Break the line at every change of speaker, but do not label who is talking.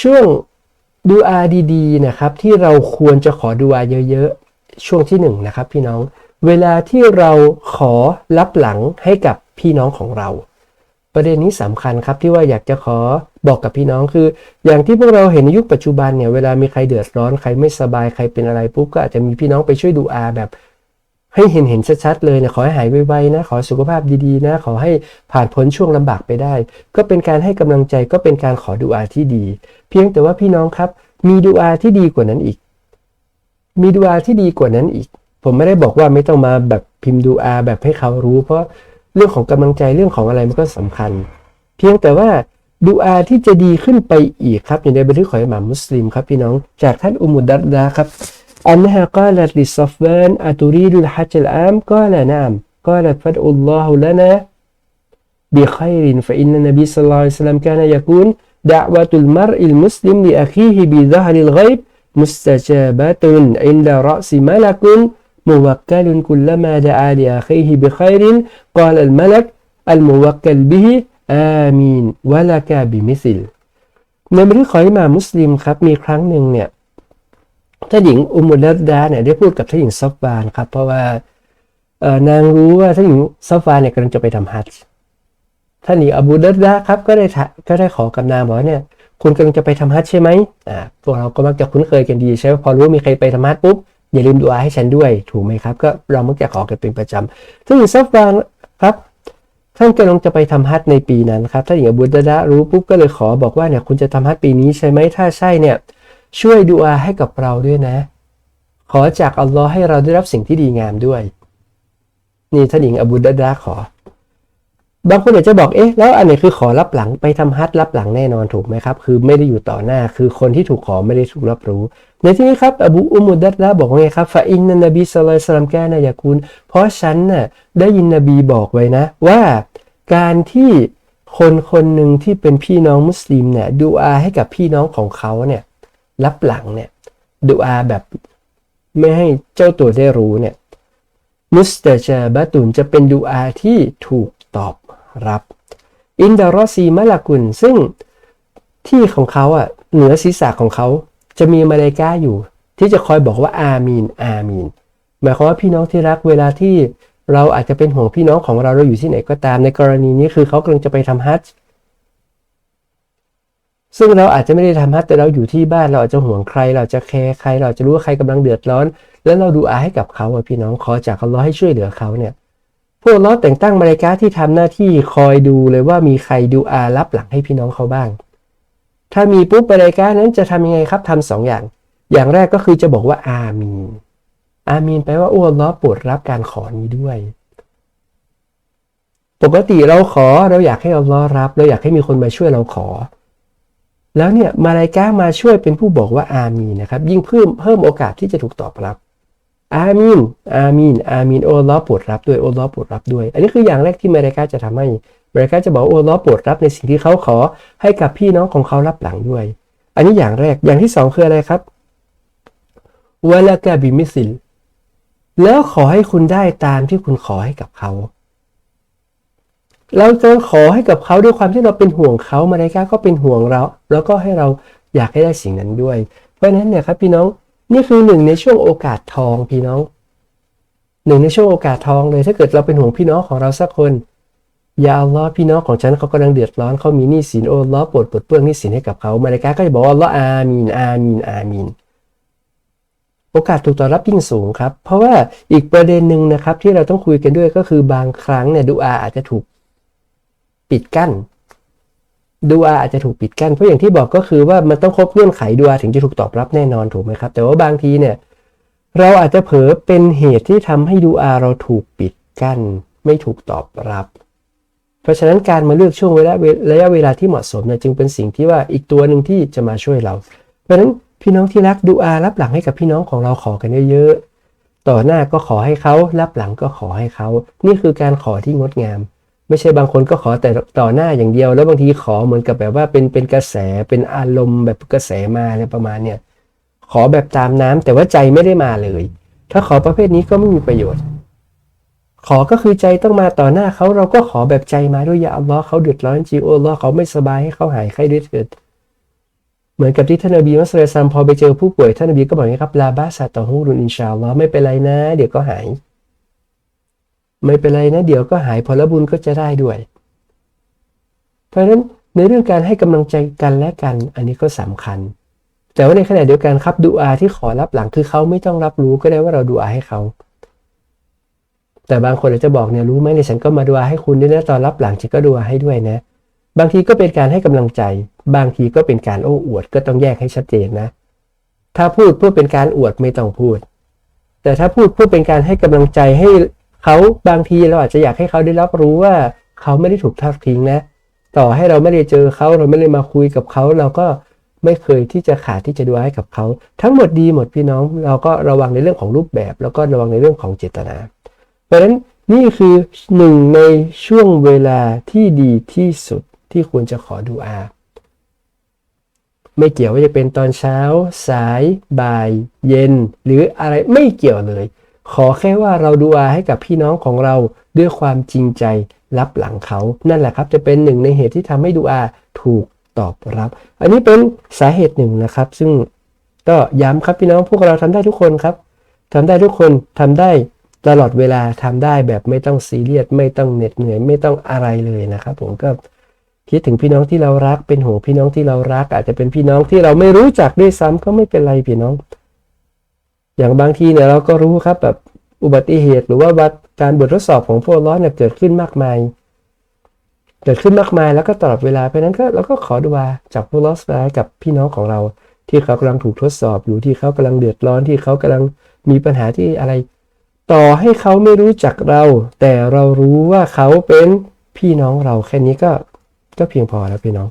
ช่วงดูอาดีๆนะครับ ที่เราควรจะขอดูอาเยอะๆ ช่วงที่หนึ่งนะครับพี่น้องเวลาที่เราขอรับหลังให้กับพี่น้องของเรา ประเด็นนี้สำคัญครับที่ว่าอยากจะขอบอกกับพี่น้องคือ อย่างที่พวกเราเห็นในยุคปัจจุบันเนี่ยเวลามีใครเดือดร้อนใครไม่สบายใครเป็นอะไรปุ๊บก็อาจจะมีพี่น้องไปช่วยดูอาแบบ ให้เห็นเห็นชัดๆเลยนี่ยขอให้หายไวๆนะขอสุขภาพดีๆนะขอให้ผ่านพ้นช่วงลำบากไปได้ ก็เป็นการให้กำลังใจก็เป็นการขอดูอาที่ดี เพียงแต่ว่าพี่น้องครับ มีดูอาที่ดีกว่านั้นอีก มีดูอาที่ดีกว่านั้นอีก ผมไม่ได้บอกว่าไม่ต้องมาแบบพิมพ์ดูอาแบบให้เขารู้ เพราะเรื่องของกำลังใจเรื่องของอะไรมันก็สำคัญ เพียงแต่ว่าดูอาที่จะดีขึ้นไปอีกครับอยู่ในบันทึกของอิหม่ามมุสลิมครับพี่น้องจากท่านอุมุดดัรดาครับ أنها قالت لصفوان أتريد الحج العام قال نعم قالت فادعوا الله لنا بخير فإن النبي صلى الله عليه وسلم كان يقول دعوة المرء المسلم لأخيه بظهر الغيب مستجابة عند رأس ملك موكل كلما دعا لأخيه بخير قال الملك الموكل به آمين ولك بمثل ในบันทึกของอิหม่ามมุสลิมครับมีครั้งหนึ่งเนี่ย ท่านหญิงอุมุลเลัดดาเนี่ยได้พูดกับท่านหญิงซอฟบานครับ เพราะว่านางรู้ว่าท่านหญิงซอฟบานเนี่ยกำลังจะไปทำฮัจญ์ท่านหญิงอบูดัดดาครับก็ได้ก็ได้ขอกับนางบอกว่าเนี่ยคุณกำลังจะไปทำฮัจญ์ใช่ไหมอ่าพวกเราก็มักจะคุ้นเคยกันดีใช่ไหมพอรู้ว่ามีใครไปทำฮัจญ์ปุ๊บอย่าลืมดูอาให้ฉันด้วยถูกไหมครับ ก็เรามักจะขอกันเป็นประจำท่านหญิงซอฟบานครับท่านกำลังจะไปทำฮัจญ์ในปีนั้นครับท่านหญิงอบูดัดดารู้ปุ๊บก็เลยขอบอกว่าเนี่ยคุณจะทำฮัจญ์ปีนี้ใช่ไหมถ้าใช่เนี่ย ช่วยดูอาให้กับเราด้วยนะ ขอจากอัลลอฮ์ให้เราได้รับสิ่งที่ดีงามด้วย นี่ท่านหญิงอบูดัดดาขอ บางคนอาจจะบอกเอ๊ะแล้วอันไหนคือขอรับหลังไปทำฮัทรับหลังแน่นอนถูกไหมครับ คือไม่ได้อยู่ต่อหน้า คือคนที่ถูกขอไม่ได้ถูกรับรู้ ในที่นี้ครับอบูอุมุดัดดาบอกว่าไงครับฟาอินนนบีสุลต่านแกนะยากุลเพราะฉันน่ะได้ยินนบีบอกไว้นะ ว่าการที่คนคนหนึ่งที่เป็นพี่น้องมุสลิมเนี่ยดูอาให้กับพี่น้องของเขาเนี่ย รับหลังเนี่ยดูอาแบบไม่ให้เจ้าตัวได้รู้เนี่ยมุสตาจาบะตุนจะเป็นดูอาที่ถูกตอบรับ อินดารอซีมะลากุนซึ่งที่ของเขาอะเหนือศีรษะของเขาจะมีมาเลกาอยู่ ที่จะคอยบอกว่าอามีน อามีน หมายความว่าพี่น้องที่รักเวลาที่เราอาจจะเป็นห่วงพี่น้องของเราเราอยู่ที่ไหนก็ตามในกรณีนี้คือเขากำลังจะไปทำฮัจญ์ ซึ่งเราอาจจะไม่ได้ทำฮัจญ์แต่เราอยู่ที่บ้านเราอาจจะห่วงใคร เราจะแคร์ใคร เราจะรู้ว่าใครกำลังเดือดร้อน แล้วเราดูอาให้กับเขาพี่น้องขอจากอัลลอให้ช่วยเหลือเขาเนี่ยพวกเราแต่งตั้งมาเลกาที่ทำหน้าที่คอยดูเลยว่ามีใครดูอารับหลังให้พี่น้องเขาบ้าง ถ้ามีปุ๊บมาเลกานั้นจะทำยังไงครับทำสองอย่าง อย่างแรกก็คือจะบอกว่าอามีนอามีนแปลว่าอ้อัลลอโปรดรับการขอนี้ด้วยปกติเราขอเราอยากให้อัลลอฮ์รับ เราอยากให้มีคนมาช่วยเราขอ แล้วเนี่ยมาลายกามาช่วยเป็นผู้บอกว่าอามีนนะครับ ยิ่งเพิ่มเพิ่มโอกาสที่จะถูกตอบรับ อามีน อามีน อามีน โอลอโปรดรับด้วย โอลอโปรดรับด้วย อันนี้คืออย่างแรกที่มาลายกาจะทำให้มาลายกาจะบอกโอลอโปรดรับในสิ่งที่เขาขอให้กับพี่น้องของเขารับหลังด้วย อันนี้อย่างแรก อย่างที่สองคืออะไรครับวะลากาบิมิสิล แล้วขอให้คุณได้ตามที่คุณขอให้กับเขา เราจะขอให้กับเขาด้วยความที่เราเป็นห่วงเขามาเลกาก็เป็นห่วงเรา แล้วก็ให้เราอยากให้ได้สิ่งนั้นด้วย เพราะฉะนั้นเนี่ยครับพี่น้องนี่คือหนึ่งในช่วงโอกาสทองพี่น้องหนึ่งในช่วงโอกาสทองเลยถ้าเกิดเราเป็นห่วงพี่น้องของเราสักคนอย่าอัลลอฮ์พี่น้องของฉันเขากำลังเดือดร้อนเขามีหนี้สินโอ้ล้อปลดปลดเปลื้องหนี้สินให้กับเขามาเลกาก็จะบอกว่าลลออามีนอามีนอามีนโอกาสถูกตอบรับยิ่งสูงครับ เพราะว่าอีกประเด็นหนึ่งนะครับที่เราต้องคุยกันด้วยก็คือบางครั้งเนี่ยดูอาอาจจะถูก ปิดกั้นดูอาอาจจะถูกปิดกั้นเพราะอย่างที่บอกก็คือว่ามันต้องครบเงื่อนไขดูอาถึงจะถูกตอบรับแน่นอนถูกไหมครับ แต่ว่าบางทีเนี่ย เราอาจจะเผลอเป็นเหตุที่ทำให้ดูอาเราถูกปิดกั้น ไม่ถูกตอบรับ เพราะฉะนั้นการมาเลือกช่วงเวลาระยะเวลาที่เหมาะสมเนี่ยจึงเป็นสิ่งที่ว่าอีกตัวหนึ่งที่จะมาช่วยเรา เพราะฉะนั้นพี่น้องที่รักดูอารับหลังให้กับพี่น้องของเราขอกันเยอะๆต่อหน้าก็ขอให้เขารับหลังก็ขอให้เขา นี่คือการขอที่งดงาม ไม่ใช่บางคนก็ขอแต่ต่อหน้าอย่างเดียว แล้วบางทีขอเหมือนกับแบบว่าเป็นเป็นกระแสเป็นอารมณ์แบบกระแสมาอะไรประมาณเนี่ยขอแบบตามน้ำแต่ว่าใจไม่ได้มาเลย ถ้าขอประเภทนี้ก็ไม่มีประโยชน์ ขอก็คือใจต้องมาต่อหน้าเขาเราก็ขอแบบใจมาด้วยอย่าอัลลอฮ์เขาเดือดร้อนจริงโอ้อัลลอฮ์เขาไม่สบายให้เขาหายไข้ด้วยเถิดเหมือนกับที่ท่านนบีมุสเลิมพอไปเจอผู้ป่วยท่านนบีก็บอกอย่างนี้ครับลาบาสะตอฮูรุนอินชาอัลลอฮ์ไม่เป็นไรนะ เดี๋ยวก็หาย ไม่เป็นไรนะเดี๋ยวก็หายผลบุญก็จะได้ด้วย เพราะฉะนั้นในเรื่องการให้กำลังใจกันและกัน อันนี้ก็สำคัญ แต่ว่าในขณะเดียวกันครับดูอาที่ขอรับหลังคือเขาไม่ต้องรับรู้ก็ได้ว่าเราดูอาให้เขา แต่บางคนอาจจะบอกเนี่ยรู้ไหมเนี่ยฉันก็มาดูอาให้คุณด้วยนะตอนรับหลังฉันก็ดูอาให้ด้วยนะ บางทีก็เป็นการให้กำลังใจ บางทีก็เป็นการโอ้อวดก็ต้องแยกให้ชัดเจนนะ ถ้าพูดเพื่อเป็นการอวดไม่ต้องพูดแต่ถ้าพูดเพื่อเป็นการให้กำลังใจให้ เขาบางทีเราอาจจะอยากให้เขาได้รับรู้ว่าเขาไม่ได้ถูกทอดทิ้งนะ ต่อให้เราไม่ได้เจอเขาเราไม่ได้มาคุยกับเขาเราก็ไม่เคยที่จะขาดที่จะดูให้กับเขา ทั้งหมดดีหมดพี่น้อง เราก็ระวังในเรื่องของรูปแบบ แล้วก็ระวังในเรื่องของเจตนา เพราะฉะนั้นนี่คือหนึ่งในช่วงเวลาที่ดีที่สุดที่ควรจะขอดูอา ไม่เกี่ยวว่าจะเป็นตอนเช้า สาย บ่าย เย็น หรืออะไรไม่เกี่ยวเลย ขอแค่ว่าเราดูอาให้กับพี่น้องของเราด้วยความจริงใจรับหลังเขา นั่นแหละครับจะเป็นหนึ่งในเหตุที่ทำให้ดูอาถูกตอบรับ อันนี้เป็นสาเหตุหนึ่งนะครับ ซึ่งก็ย้ำครับพี่น้องพวกเราทำได้ทุกคนครับทำได้ทุกคนทำได้ตลอดเวลาทำได้แบบไม่ต้องซีเรียสไม่ต้องเหน็ดเหนื่อยไม่ต้องอะไรเลยนะครับ ผมก็คิดถึงพี่น้องที่เรารักเป็นห่วงพี่น้องที่เรารัก อาจจะเป็นพี่น้องที่เราไม่รู้จักด้วยซ้ำก็ไม่เป็นไรพี่น้อง อย่างบางทีเนี่ยเราก็รู้ครับแบบอุบัติเหตุ หรือว่าวัดการบททดสอบของพวกร้อนเนี่ยเกิดขึ้นมากมาย เกิดขึ้นมากมายแล้วก็ตลอดเวลาเพราะนั้นก็เราก็ขอดูอาจากพวกลอสไายกับพี่น้องของเรา ที่เขากำลังถูกทดสอบอยู่ที่เขากำลังเดือดร้อนที่เขากำลังมีปัญหาที่อะไร ต่อให้เขาไม่รู้จักเรา แต่เรารู้ว่าเขาเป็นพี่น้องเราแค่นี้ก็ก็เพียงพอแล้วพี่น้อง